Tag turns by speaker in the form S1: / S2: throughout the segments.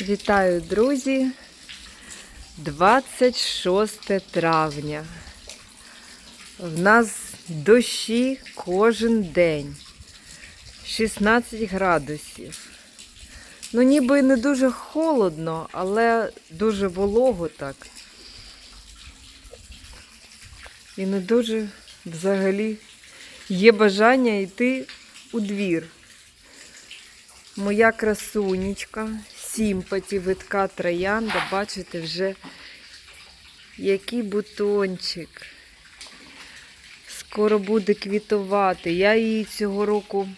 S1: Вітаю, друзі! 26 травня. В нас дощі кожен день. 16 градусів. Ну, ніби не дуже холодно, але дуже волого так. І не дуже взагалі є бажання йти у двір. Моя красунечка, сімпаті, витка троянда, бачите, вже який бутончик. Скоро буде квітувати. Я її цього року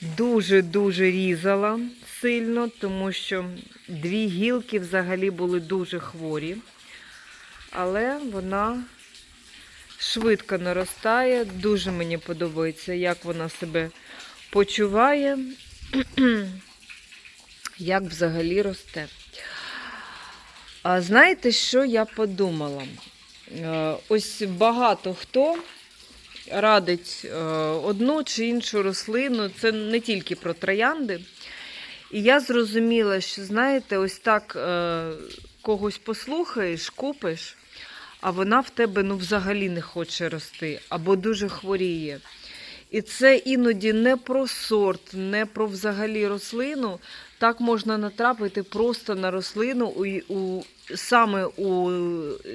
S1: дуже-дуже різала сильно, тому що дві гілки взагалі були дуже хворі. Але вона швидко наростає. Дуже мені подобається, як вона себе почуває, як взагалі росте. А знаєте, що я подумала? Е, Ось багато хто радить е, одну чи іншу рослину, це не тільки про троянди. І я зрозуміла, що, знаєте, ось так е, когось послухаєш, купиш, а вона в тебе ну, взагалі не хоче рости або дуже хворіє. І це іноді не про сорт, не про взагалі рослину. Так можна натрапити просто на рослину. У, у, саме у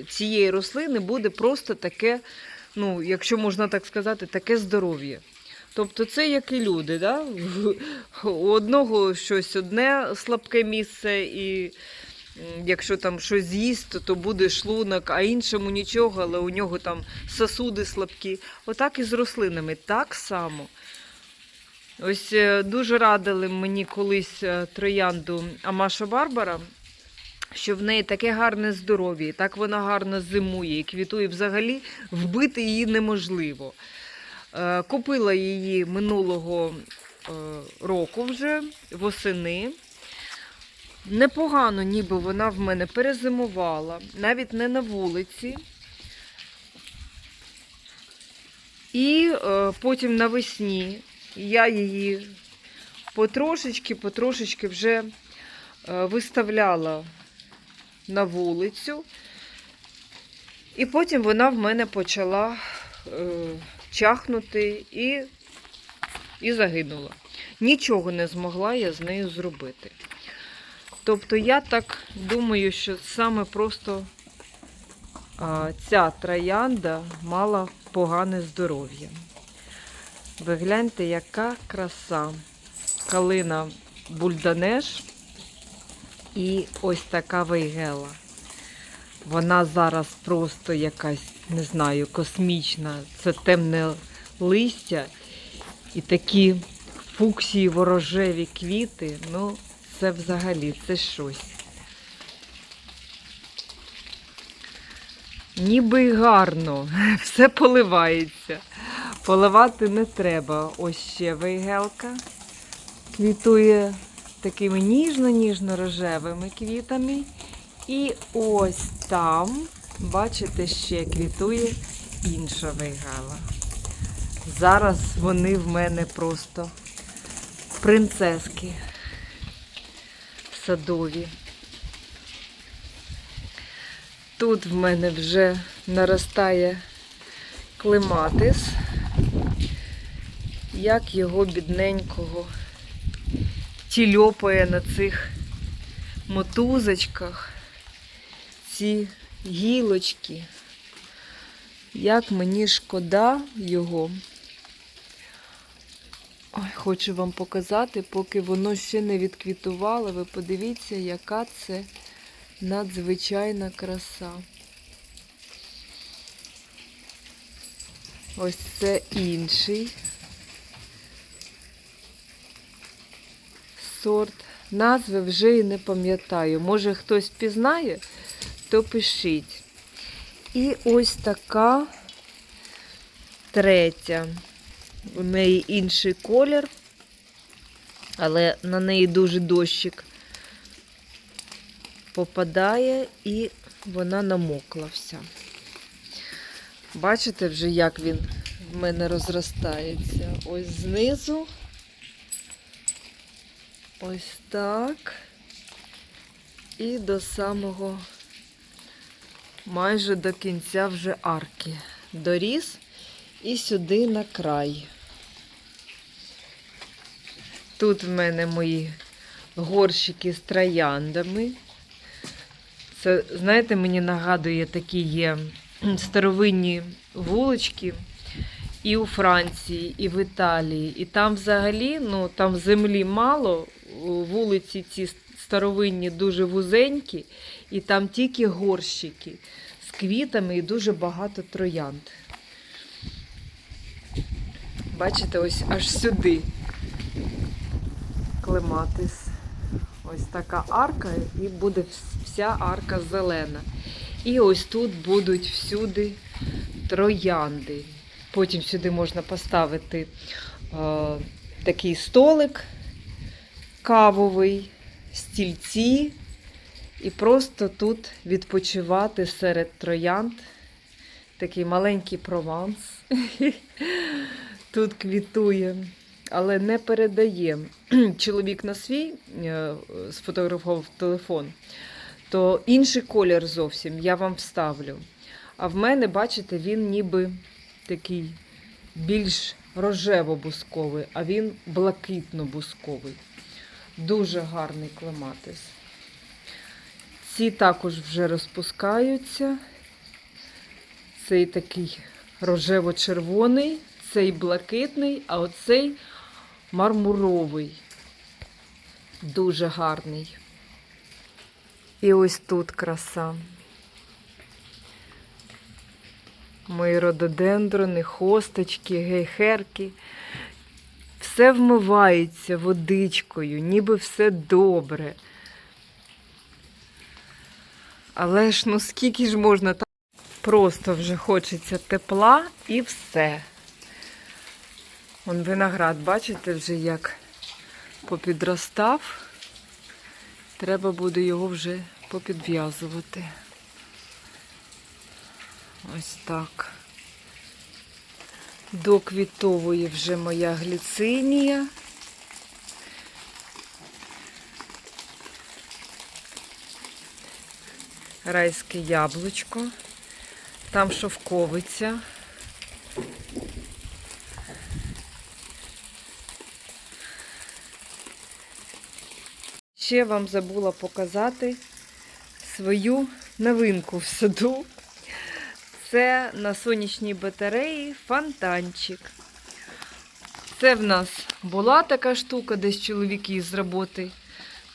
S1: цієї рослини буде просто таке, ну, якщо можна так сказати, таке здоров'я. Тобто це як і люди, да? у одного щось одне слабке місце, і якщо там щось з'їсть, то, то буде шлунок, а іншому нічого, але у нього там сосуди слабкі. Отак і з рослинами. Так само. Ось е, дуже радили мені колись е, троянду Амаша Барбара, що в неї таке гарне здоров'я, і так вона гарно зимує і квітує. Взагалі вбити її неможливо. Е, Купила її минулого року вже восени. Непогано, ніби вона в мене перезимувала, навіть не на вулиці. І потім навесні я її потрошечки, потрошечки вже е, виставляла на вулицю. І потім вона в мене почала е, чахнути і, і загинула. Нічого не змогла я з нею зробити. Тобто я так думаю, що саме просто а, ця троянда мала погане здоров'я. Ви гляньте, яка краса. Калина бульданеш і ось така вейгела. Вона зараз просто якась, не знаю, космічна. Це темне листя і такі фуксії ворожеві квіти. Ну, це взагалі це щось. Ніби гарно, все поливається. Поливати не треба. Ось ще вейгелка. Квітує такими ніжно-ніжно-рожевими квітами. І ось там, бачите, ще квітує інша вейгала. Зараз вони в мене просто принцески садові. Тут в мене вже наростає клематис, як його бідненького тільопає на цих мотузочках ці гілочки. Як мені шкода його. Ой, хочу вам показати, поки воно ще не відквітувало. Ви подивіться, яка це надзвичайна краса. Ось це інший сорт. Назви вже і не пам'ятаю. Може хтось пізнає, то пишіть. І ось така третя. У неї інший колір, але на неї дуже дощик попадає і вона намокла вся. Бачите вже, як він в мене розростається? Ось знизу. Ось так. І до самого майже до кінця вже арки. Доріс і сюди на край. Тут в мене мої горщики з трояндами. Це, знаєте, мені нагадує такі є старовинні вулички і у Франції, і в Італії. І там взагалі, ну там землі мало, вулиці ці старовинні дуже вузенькі, і там тільки горщики з квітами і дуже багато троянд. Бачите, ось аж сюди клематис. Ось така арка, і буде вся арка зелена. І ось тут будуть всюди троянди. Потім сюди можна поставити е, такий столик кавовий, стільці, і просто тут відпочивати серед троянд. Такий маленький прованс. Тут квітує, але не передає. Чоловік на свій е, сфотографував телефон, то інший колір зовсім я вам вставлю. А в мене, бачите, він ніби такий більш рожево-бусковий, а він блакитно-бусковий. Дуже гарний клематис. Ці також вже розпускаються. Цей такий рожево-червоний, цей блакитний, а оцей мармуровий. Дуже гарний. І ось тут краса. Мої рододендрони, хосточки, гейхерки. Все вмивається водичкою, ніби все добре. Але ж ну скільки ж можна так? Просто вже хочеться тепла і все. Вон виноград, бачите, вже як попідростав. Треба буде його вже попідв'язувати. Ось так. Доквітовує вже моя гліцинія. Райське яблучко. Там шовковиця. Ще вам забула показати свою новинку в саду. Це на сонячній батареї фонтанчик. Це в нас була така штука, десь чоловік її з роботи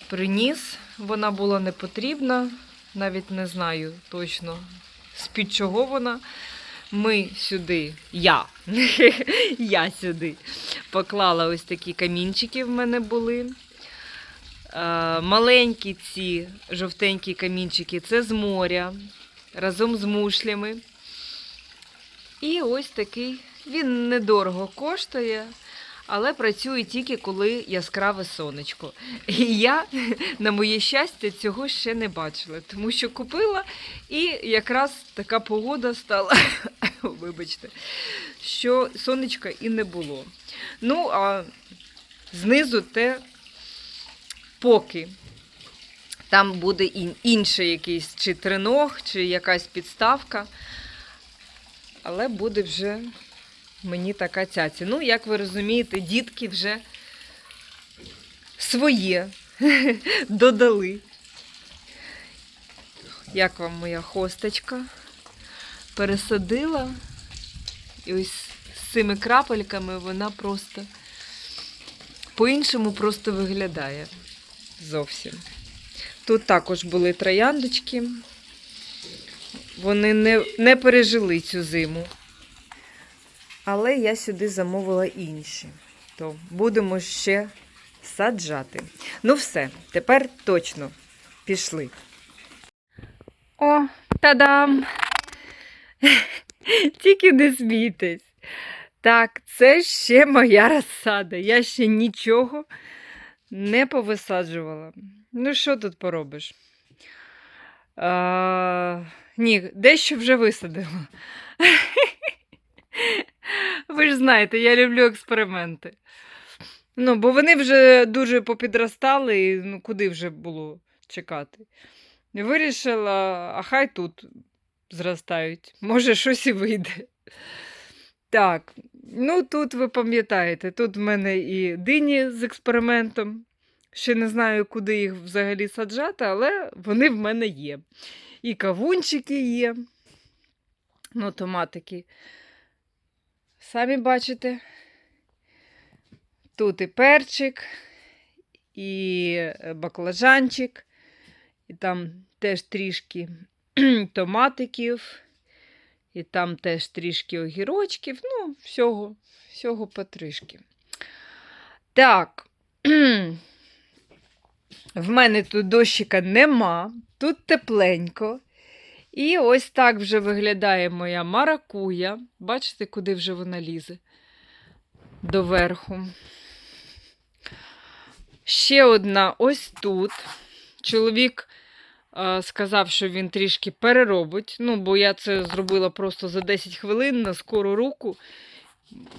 S1: приніс. Вона була не потрібна, навіть не знаю точно з-під чого вона. Ми сюди, я, я сюди поклала ось такі камінчики в мене були. Е, Маленькі ці жовтенькі камінчики це з моря разом з мушлями. І ось такий, він недорого коштує, але працює тільки коли яскраве сонечко. І я, на моє щастя, цього ще не бачила, тому що купила і якраз така погода стала, вибачте, що сонечка і не було. Ну, а знизу те поки. Там буде інший якийсь чи триног, чи якась підставка. Але буде вже мені така цяці. Ну, як ви розумієте, дітки вже своє додали. Як вам моя хосточка? Пересадила. І ось з цими крапельками вона просто по-іншому просто виглядає зовсім. Тут також були трояндочки. Вони не, не пережили цю зиму. Але я сюди замовила інші. То будемо ще саджати. Ну, все, тепер точно пішли. О, та-дам! Тільки не смійтесь. Так, це ще моя розсада. Я ще нічого не повисаджувала. Ну, що тут поробиш? А, ні, дещо вже висадила. Ви ж знаєте, я люблю експерименти. Ну, бо вони вже дуже попідростали, і ну, куди вже було чекати. Вирішила, а хай тут зростають. Може, щось і вийде. Так, ну тут ви пам'ятаєте, тут в мене і дині з експериментом. Ще не знаю, куди їх взагалі саджати, але вони в мене є. І кавунчики є. Ну, томатики. Самі бачите. Тут і перчик, і е, баклажанчик, і там теж трішки томатиків, і там теж трішки огірочків. Ну, всього, всього потрішки. Так. В мене тут дощика нема, тут тепленько. І ось так вже виглядає моя маракуя. Бачите, куди вже вона лізе? Доверху. Ще одна ось тут. Чоловік е, сказав, що він трішки переробить. Ну, бо я це зробила просто за 10 хвилин на скору руку,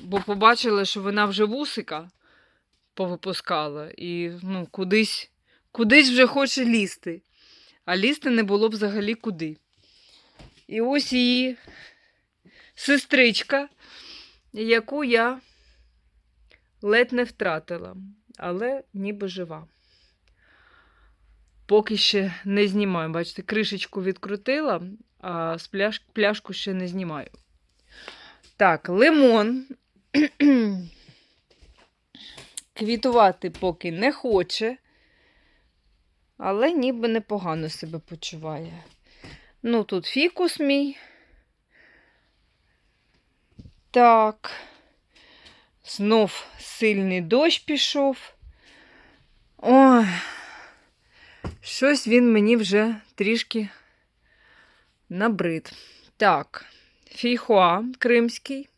S1: бо побачила, що вона вже вусика повипускала. І ну, кудись, кудись вже хоче лізти. А лізти не було взагалі куди. І ось її сестричка, яку я ледь не втратила, але ніби жива. Поки ще не знімаю. Бачите, кришечку відкрутила, а з пляш... пляшку ще не знімаю. Так, лимон. Квітувати поки не хоче, але ніби непогано себе почуває. Ну, тут фікус мій. Так. Знов сильний дощ пішов. Ой, щось він мені вже трішки набрид. Так, фейхоа кримський.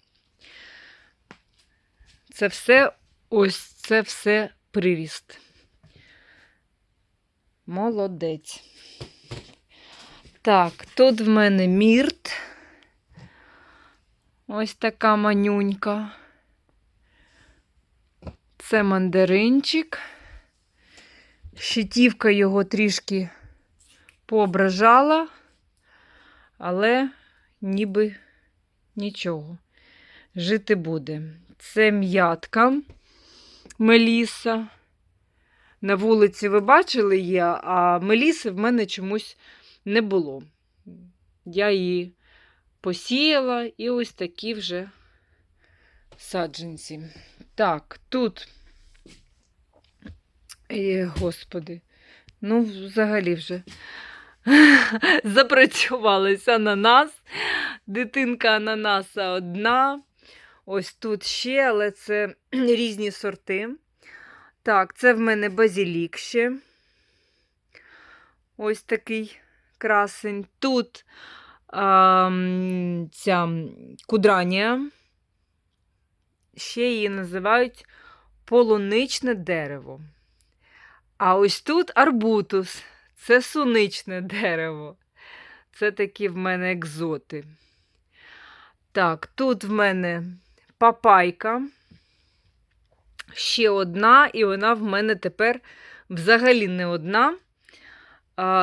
S1: Це все ось це все приріст. Молодець. Так, тут в мене мірт. Ось така манюнька. Це мандаринчик. Щитівка його трішки поображала, але ніби нічого. Жити буде. Це м'ятка Меліса. На вулиці ви бачили є, а Меліси в мене чомусь не було. Я її посіяла і ось такі вже саджанці. Так, тут, Е, господи, ну, взагалі вже запрацювалися ананас. Дитинка ананаса одна. Ось тут ще, але це різні сорти. Так, це в мене базілік ще. Ось такий красень. Тут а, ця кудранія. Ще її називають полуничне дерево. А ось тут арбутус. Це суничне дерево. Це такі в мене екзоти. Так, тут в мене папайка. Ще одна, і вона в мене тепер взагалі не одна.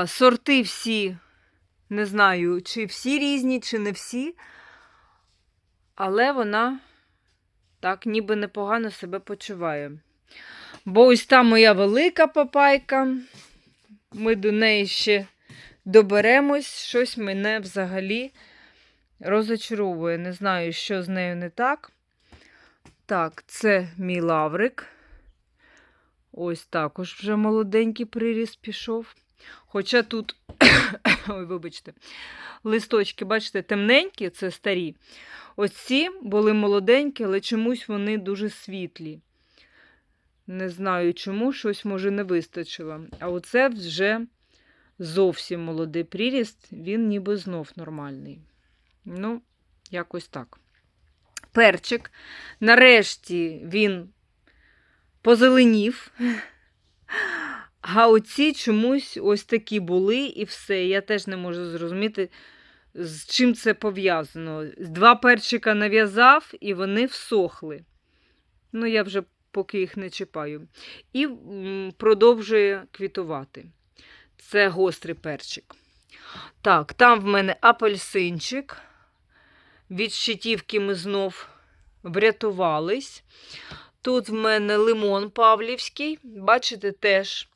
S1: Сорти всі, не знаю, чи всі різні, чи не всі. Але вона так ніби непогано себе почуває. Бо ось та моя велика папайка. Ми до неї ще доберемось. Щось мене взагалі розочаровує. Не знаю, що з нею не так. Так, це мій лаврик. Ось також вже молоденький приріст пішов. Хоча тут, ой, вибачте, листочки, бачите, темненькі, це старі. Ось ці були молоденькі, але чомусь вони дуже світлі. Не знаю чому, щось може не вистачило. А оце вже зовсім молодий приріст, він ніби знов нормальний. Ну, якось так. Перчик. Нарешті він позеленів. А оці чомусь ось такі були і все. Я теж не можу зрозуміти, з чим це пов'язано. Два перчика нав'язав, і вони всохли. Ну, я вже поки їх не чіпаю. І продовжує квітувати. Це гострий перчик. Так, там в мене апельсинчик. Від щитівки ми знов врятувались. Тут в мене лимон павлівський. Бачите, теж.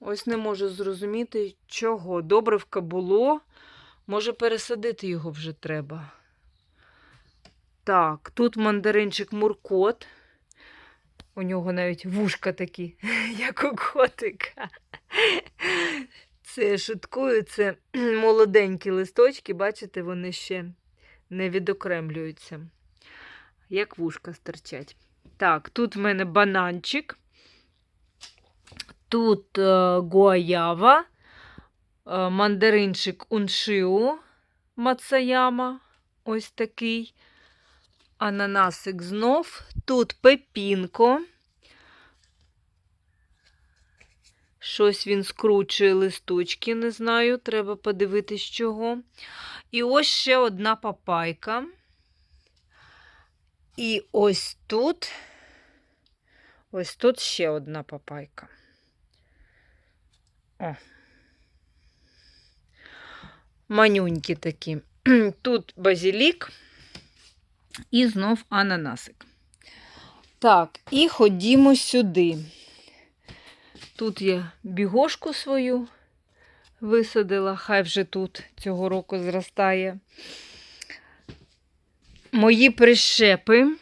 S1: Ось не можу зрозуміти, чого. Добривка було. Може, пересадити його вже треба. Так, тут мандаринчик муркот. У нього навіть вушка такі, як у котика. Це шуткую, це молоденькі листочки, бачите, вони ще не відокремлюються. Як вушка стирчать. Так, тут в мене бананчик. Тут е, гуаява, е, мандаринчик уншиу мацаяма. Ось такий. Ананасик знов. Тут пепінко. Щось він скручує листочки, не знаю, треба подивитись чого. І ось ще одна папайка. І ось тут, ось тут ще одна папайка. О. Манюнькі такі. Тут базилік і знов ананасик. Так, і ходімо сюди. Тут я бігошку свою висадила, хай вже тут цього року зростає. Мої прищепи.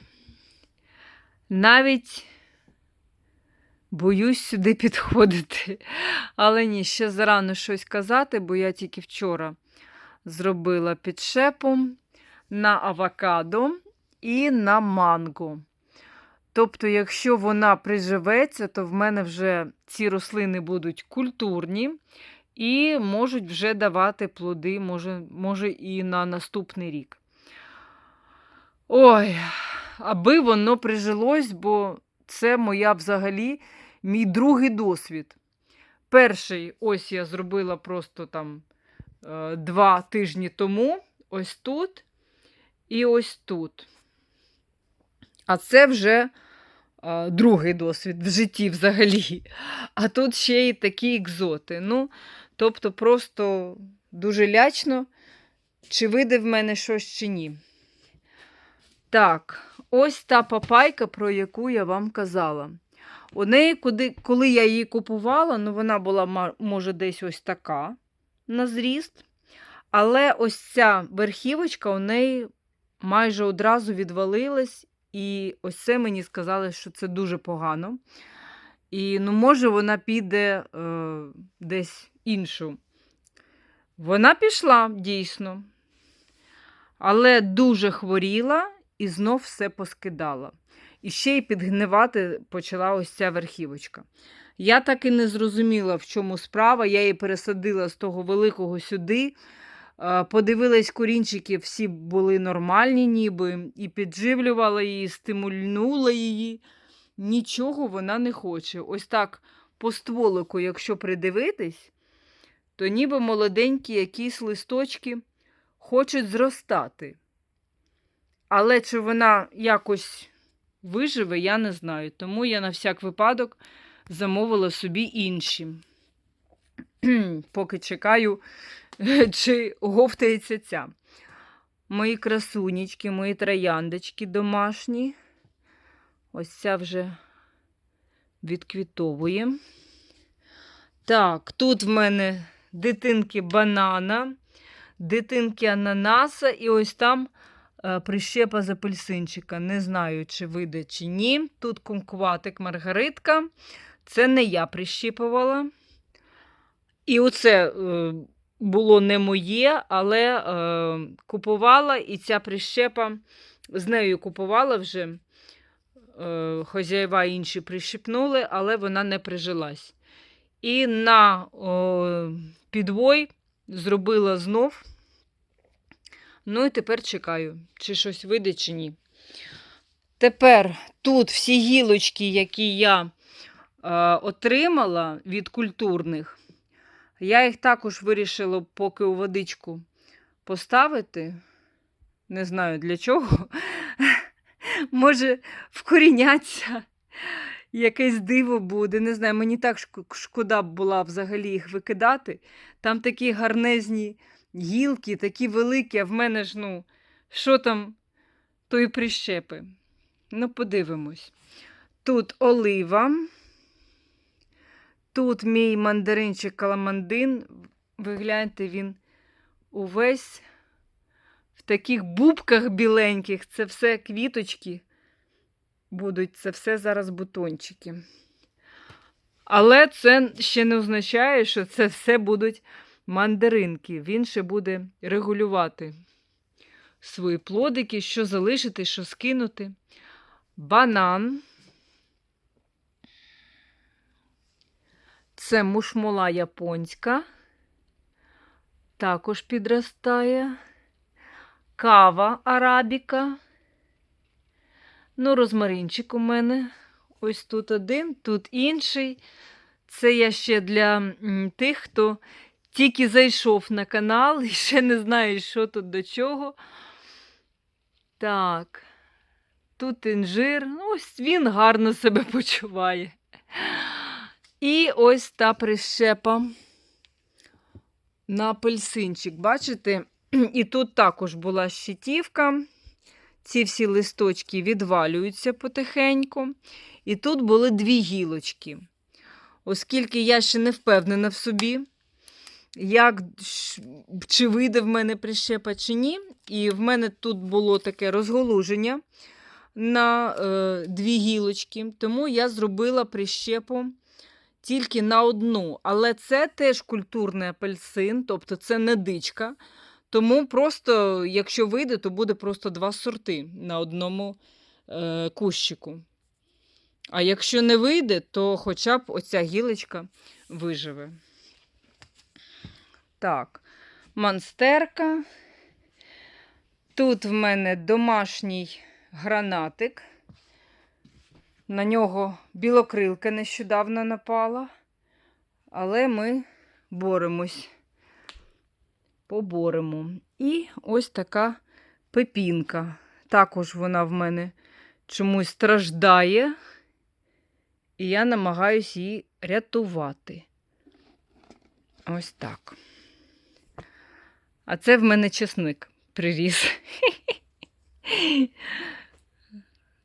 S1: Навіть боюсь сюди підходити. Але ні, ще зарано щось казати, бо я тільки вчора зробила підшепу на авокадо і на манго. Тобто, якщо вона приживеться, то в мене вже ці рослини будуть культурні і можуть вже давати плоди, може, може і на наступний рік. Ой, аби воно прижилось, бо це моя взагалі мій другий досвід. Перший, ось я зробила просто там е, два тижні тому, ось тут і ось тут. А це вже другий досвід в житті взагалі. А тут ще й такі екзоти. Ну, тобто, просто дуже лячно, чи вийде в мене щось чи ні. Так, ось та папайка, про яку я вам казала. У неї, куди, коли я її купувала, ну вона була, може, десь ось така на зріст. Але ось ця верхівочка у неї майже одразу відвалилась, і ось це мені сказали, що це дуже погано. І, ну, може, вона піде е, десь іншу. Вона пішла дійсно, але дуже хворіла і знов все поскидала. І ще й підгнивати почала ось ця верхівочка. Я так і не зрозуміла, в чому справа. Я її пересадила з того великого сюди. Подивилась, корінчики всі були нормальні, ніби, і підживлювала її, стимульнула її. Нічого вона не хоче. Ось так по стволику, якщо придивитись, то ніби молоденькі якісь листочки хочуть зростати. Але чи вона якось виживе, я не знаю. Тому я на всяк випадок замовила собі інші. Поки чекаю, чи говтається ця. Мої красунечки, мої трояндочки домашні. Ось ця вже відквітовує. Так, тут в мене дитинки банана, дитинки ананаса, і ось там е, прищепа з апельсинчика. Не знаю, чи вийде, чи ні. Тут кумкуватик маргаритка. Це не я прищіпувала. І оце е, було не моє, але е, купувала і ця прищепа з нею купувала вже. Е, хозяєва інші прищепнули, але вона не прижилась. І на о, підвой зробила знов. Ну і тепер чекаю, чи щось вийде, чи ні. Тепер тут всі гілочки, які я е, отримала від культурних, я їх також вирішила поки у водичку поставити. Не знаю для чого. Може, вкоріняться. якесь диво буде. Не знаю, мені так шкода б була взагалі їх викидати. Там такі гарнезні гілки, такі великі, а в мене ж, ну, що там, то і прищепи. Ну, подивимось. Тут олива. Тут мій мандаринчик каламандин. Ви гляньте, він увесь в таких бубках біленьких. Це все квіточки будуть, це все зараз бутончики. Але це ще не означає, що це все будуть мандаринки. Він ще буде регулювати свої плодики, що залишити, що скинути. Банан. Це мушмола японська. Також підростає. Кава арабіка. Ну, розмаринчик у мене. Ось тут один, тут інший. Це я ще для тих, хто тільки зайшов на канал і ще не знає, що тут до чого. Так, тут інжир. Ну, Ось він гарно себе почуває. І ось та прищепа на апельсинчик. Бачите? І тут також була щитівка. Ці всі листочки відвалюються потихеньку. І тут були дві гілочки. Оскільки я ще не впевнена в собі, як, чи вийде в мене прищепа чи ні. І в мене тут було таке розголуження на е, дві гілочки, тому я зробила прищепу тільки на одну. Але це теж культурний апельсин, тобто це не дичка. Тому просто, якщо вийде, то буде просто два сорти на одному е, кущику. А якщо не вийде, то хоча б оця гілочка виживе. Так, монстерка. Тут в мене домашній гранатик. На нього білокрилка нещодавно напала, але ми боремось. Поборемо. І ось така пепінка. Також вона в мене чомусь страждає, і я намагаюся її рятувати. Ось так. А це в мене чесник приріс.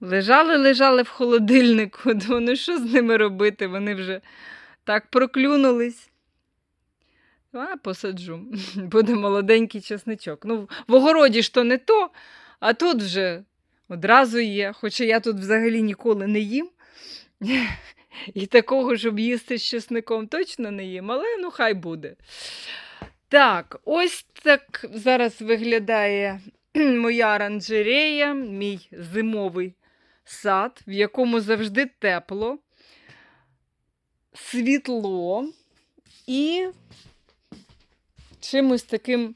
S1: Лежали, лежали в холодильнику. Думаю, що з ними робити? Вони вже так проклюнулись. А, посаджу. Буде молоденький чесничок. Ну, в огороді ж то не то, а тут вже одразу є. Хоча я тут взагалі ніколи не їм. І такого, щоб їсти з чесником, точно не їм, але ну хай буде. Так, ось так зараз виглядає моя оранжерея, мій зимовий сад, в якому завжди тепло, світло і чимось таким,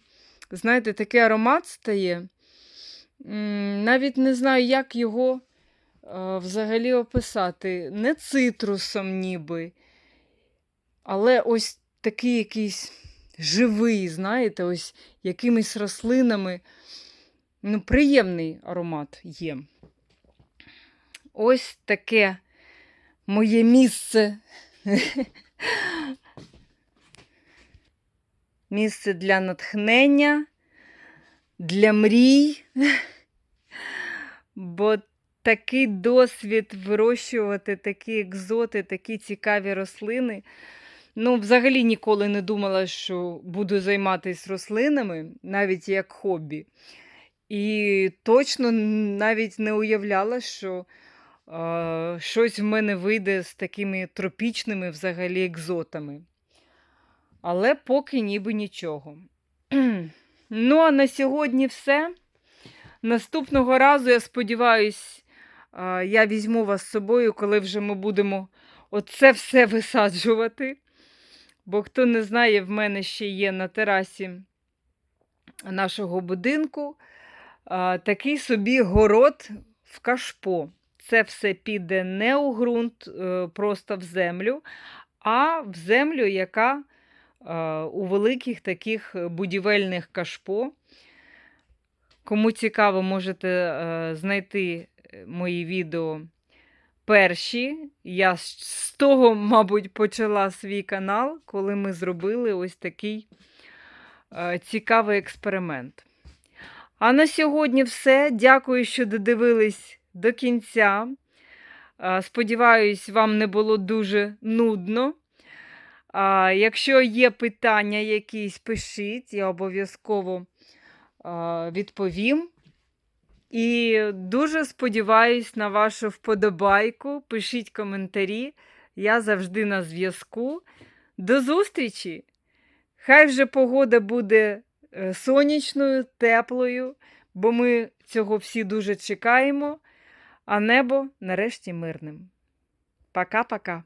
S1: знаєте, такий аромат стає. Навіть не знаю, як його е, взагалі описати. Не цитрусом ніби, але ось такий якийсь живий, знаєте, ось якимись рослинами. Ну, приємний аромат є. Ось таке моє місце. Місце для натхнення, для мрій. Бо такий досвід вирощувати такі екзоти, такі цікаві рослини. Ну, взагалі ніколи не думала, що буду займатися рослинами, навіть як хобі. І точно навіть не уявляла, що щось в мене вийде з такими тропічними взагалі екзотами. Але поки ніби нічого. ну, а на сьогодні все. Наступного разу, я сподіваюся, я візьму вас з собою, коли вже ми будемо оце все висаджувати. Бо хто не знає, в мене ще є на терасі нашого будинку такий собі город в кашпо. Це все піде не у ґрунт, е, просто в землю, а в землю, яка е, у великих таких будівельних кашпо. Кому цікаво, можете е, знайти мої відео перші. Я з того, мабуть, почала свій канал, коли ми зробили ось такий е, цікавий експеримент. А на сьогодні все. Дякую, що додивились до кінця. Сподіваюсь, вам не було дуже нудно. Якщо є питання якісь, пишіть, я обов'язково відповім. І дуже сподіваюсь на вашу вподобайку. Пишіть коментарі. Я завжди на зв'язку. До зустрічі! Хай вже погода буде е, сонячною, теплою, бо ми цього всі дуже чекаємо, а небо нарешті мирним. Пока-пока!